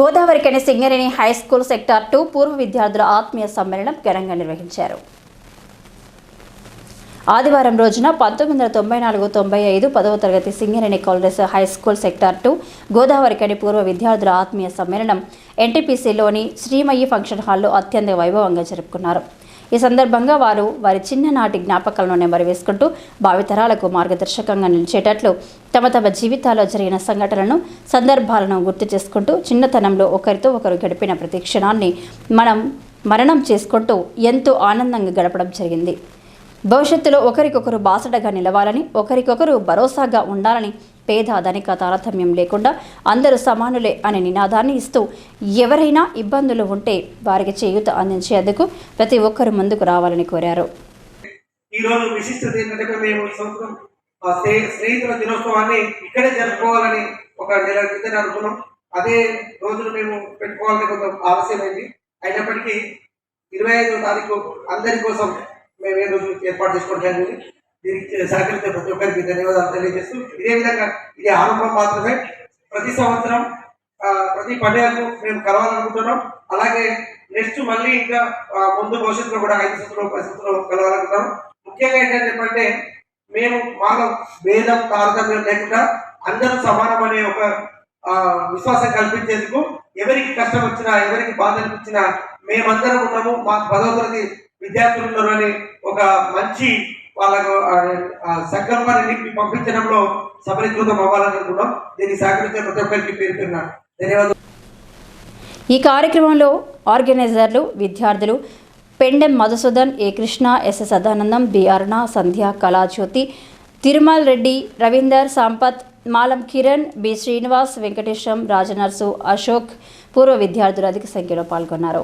Godavarikhani Singareni high school sector two పూర్వ విద్యార్థుల ఆత్మీయ సమ్మేళనం ఘనంగా నిర్వహించారు. ఆదివారం రోజున పంతొమ్మిది వందల తొంభై నాలుగు తొంభై ఐదు పదవ తరగతి Singareni college high school sector two Godavarikhani పూర్వ విద్యార్థుల ఆత్మీయ సమ్మేళనం ఎన్టీపీసీలోని శ్రీమయ్యి ఫంక్షన్ హాల్లో అత్యంత వైభవంగా జరుపుకున్నారు. ఈ సందర్భంగా వారు వారి చిన్ననాటి జ్ఞాపకాలను నెమరవేసుకుంటూ భావితరాలకు మార్గదర్శకంగా నిలిచేటట్లు తమ తమ జీవితాల్లో జరిగిన సంఘటనలను సందర్భాలను గుర్తు చేసుకుంటూ చిన్నతనంలో ఒకరితో ఒకరు గడిపిన ప్రతి క్షణాన్ని మనం మరణం చేసుకుంటూ ఎంతో ఆనందంగా గడపడం జరిగింది. భవిష్యత్తులో ఒకరికొకరు బాసటగా నిలవాలని ఒకరికొకరు భరోసాగా ఉండాలని పేద ధనిక తారతమ్యం లేకుండా అందరూ సమానులే అనే నినాదాన్ని ఇస్తూ ఎవరైనా ఇబ్బందులు ఉంటే వారికి చేయూత అందించేందుకు ప్రతి ఒక్కరు ముందుకు రావాలని కోరారు. ఈ విశిష్టత ఏంటంటే మేము ఈ సంవత్సరం స్నేహితుల దినోత్సవాన్ని ఇక్కడే జరుపుకోవాలని ఒక నెల క్రితం అనుకున్నాం. అదే రోజును మేము పెట్టుకోవాలని కొంచెం ఆలస్యమైంది. అయినప్పటికీ ఇరవై ఐదో తారీఖు అందరి కోసం మేము ఏ రోజు ఏర్పాటు చేసుకోవడం జరిగింది. దీనికి సహకరించే ప్రతి ఒక్కరికి ధన్యవాదాలు తెలియజేస్తూ ఇదే విధంగా ఇది ఆరంభం మాత్రమే. ప్రతి సంవత్సరం ప్రతి పండుగకు మేము కలవాలనుకుంటున్నాం. అలాగే నెక్స్ట్ మళ్ళీ ఇంకా ముందు భవిష్యత్తులో కూడా ఐదు సంవత్సరాలు పది సంవత్సరాలు కలవాలనుకుంటున్నాం. ముఖ్యంగా ఏంటంటే మేము మాలో భేదం తారతమ్యం లేకుండా అందరూ సమానం అనే ఒక విశ్వాసం కల్పించేందుకు ఎవరికి కష్టం వచ్చినా ఎవరికి బాధ అనిపించినా మేమందరం ఉన్నాము. మా పదవ తరగతి విద్యార్థులు ఉన్నారు అని ఒక మంచి వాళ్ళకు సంకల్పాన్ని పంపించడంలో సఫలీకృతం అవ్వాలని అనుకున్నాం దీనికి సహకరించిన ప్రతి ఒక్కరికి పేరు పేరున ధన్యవాదాలు. ఈ కార్యక్రమంలో ఆర్గనైజర్లు విద్యార్థులు Pendem Madhusudan A Krishna S Sadanandam B Aruna Sandhya Kalajyothi Tirumal Reddy Ravinder Sampath Malam Kiran B Srinivas Venkatesham Rajanarsu Ashok పూర్వ విద్యార్థులు అధిక సంఖ్యలో పాల్గొన్నారు.